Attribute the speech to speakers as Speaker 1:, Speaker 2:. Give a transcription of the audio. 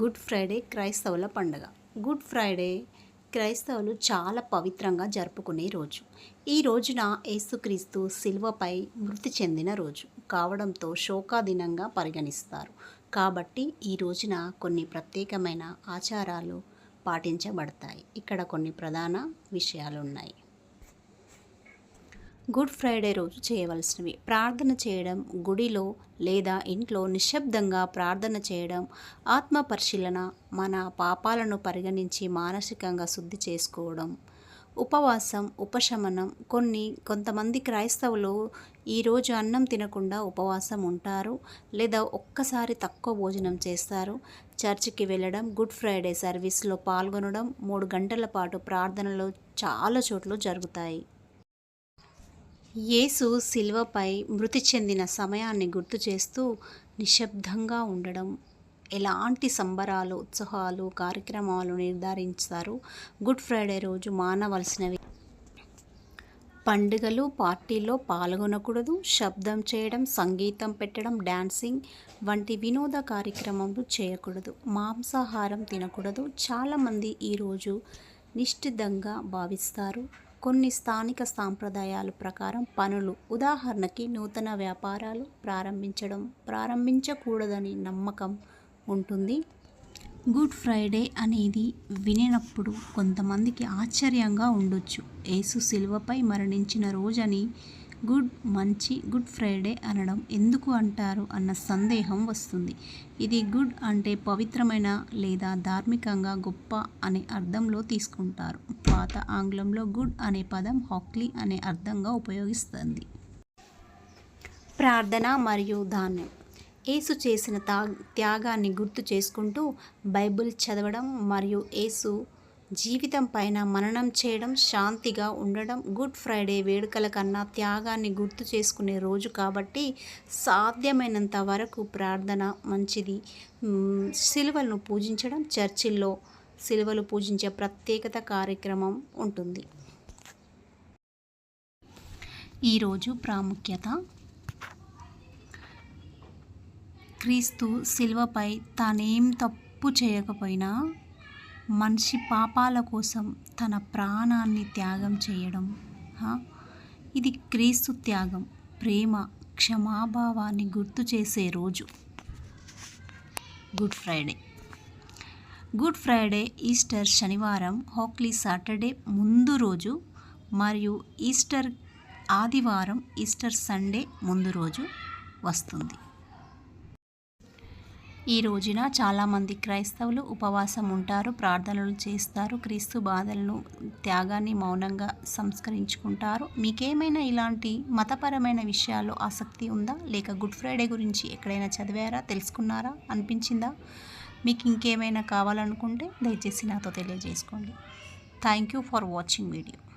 Speaker 1: Good Friday క్రైస్తవుల పండుగ. Good Friday క్రైస్తవులు చాలా పవిత్రంగా జరుపుకునే రోజు. ఈ రోజున యేసుక్రీస్తు శిల్వపై మృతి చెందిన రోజు. కావడంతో శోకాదినంగా పరిగణిస్తారు. కాబట్టి ఈ రోజున కొన్ని ప్రత్యేకమైన ఆచారాలు పాటించబడతాయి. ఇక్కడ కొన్ని ప్రధాన విషయాలు ఉన్నాయి గుడ్ ఫ్రైడే రోజు చేయవలసినవి. ప్రార్థన చేయడం గుడిలో లేదా ఇంట్లో నిశ్శబ్దంగా ప్రార్థన చేయడం ఆత్మ పరిశీలన మన పాపాలను పరిగణించి మానసికంగా శుద్ధి చేసుకోవడం ఉపవాసం ఉపశమనం కొన్ని కొంతమంది క్రైస్తవులు ఈరోజు అన్నం తినకుండా ఉపవాసం ఉంటారు లేదా ఒక్కసారి తక్కువ భోజనం చేస్తారు. చర్చికి వెళ్ళడం గుడ్ ఫ్రైడే సర్వీస్లో పాల్గొనడం మూడు గంటల పాటు ప్రార్థనలు చాలా చోట్ల జరుగుతాయి. యేసు శిల్వపై మృతి చెందిన సమయాన్ని గుర్తు చేస్తూ నిశ్శబ్దంగా ఉండడం ఎలాంటి సంబరాలు ఉత్సవాలు కార్యక్రమాలు నిర్ధారించారు గుడ్ ఫ్రైడే రోజు మానవలసినవి. పండుగలు పార్టీల్లో పాల్గొనకూడదు శబ్దం చేయడం సంగీతం పెట్టడం డాన్సింగ్ వంటి వినోద కార్యక్రమాలు చేయకూడదు మాంసాహారం తినకూడదు. చాలామంది ఈరోజు నిశ్చితంగా భావిస్తారు. కొన్ని స్థానిక సాంప్రదాయాల ప్రకారం పనులు ఉదాహరణకి నూతన వ్యాపారాలు ప్రారంభించడం ప్రారంభించకూడదని నమ్మకం ఉంటుంది. గుడ్ ఫ్రైడే అనేది వినినప్పుడు కొంతమందికి ఆశ్చర్యంగా ఉండొచ్చు. యేసు శిల్వపై మరణించిన రోజని గుడ్ మంచి గుడ్ ఫ్రైడే అనడం ఎందుకు అంటారు అన్న సందేహం వస్తుంది. ఇది గుడ్ అంటే పవిత్రమైన లేదా ధార్మికంగా గొప్ప అనే అర్థంలో తీసుకుంటారు. పాత ఆంగ్లంలో గుడ్ అనే పదం హాక్లీ అనే అర్థంగా ఉపయోగిస్తుంది. ప్రార్థన మరియు ధాన్యం ఏసు చేసిన త్యాగాన్ని గుర్తు చేసుకుంటూ బైబిల్ చదవడం మరియు ఏసు జీవితం పైన మననం చేయడం శాంతిగా ఉండడం గుడ్ ఫ్రైడే వేడుకల కన్నా త్యాగాన్ని గుర్తు చేసుకునే రోజు కాబట్టి సాధ్యమైనంత వరకు ప్రార్థన మంచిది. సిలువలను పూజించడం చర్చిల్లో సిలువలు పూజించే ప్రత్యేకత కార్యక్రమం ఉంటుంది. ఈరోజు ప్రాముఖ్యత. క్రీస్తు సిల్వపై తానేం తప్పు చేయకపోయినా మనిషి పాపాల కోసం తన ప్రాణాన్ని త్యాగం చేయడం. ఇది క్రీస్తు త్యాగం. ప్రేమ క్షమాభావాన్ని గుర్తు చేసే రోజు. Good Friday. Good Friday Easter శనివారం హాక్లీ సాటర్డే ముందు రోజు మరియు ఈస్టర్ ఆదివారం ఈస్టర్ సండే ముందు రోజు వస్తుంది. ఈ రోజున చాలామంది క్రైస్తవులు ఉపవాసం ఉంటారు ప్రార్థనలు చేస్తారు క్రీస్తు బాధలను త్యాగాన్ని మౌనంగా సంస్కరించుకుంటారు. మీకేమైనా ఇలాంటి మతపరమైన విషయాల్లో ఆసక్తి ఉందా? లేక గుడ్ ఫ్రైడే గురించి ఎక్కడైనా చదివారా? తెలుసుకున్నారా? అనిపించిందా? మీకు ఇంకేమైనా కావాలనుకుంటే దయచేసి నాతో తెలియజేసుకోండి. Thank you for watching video.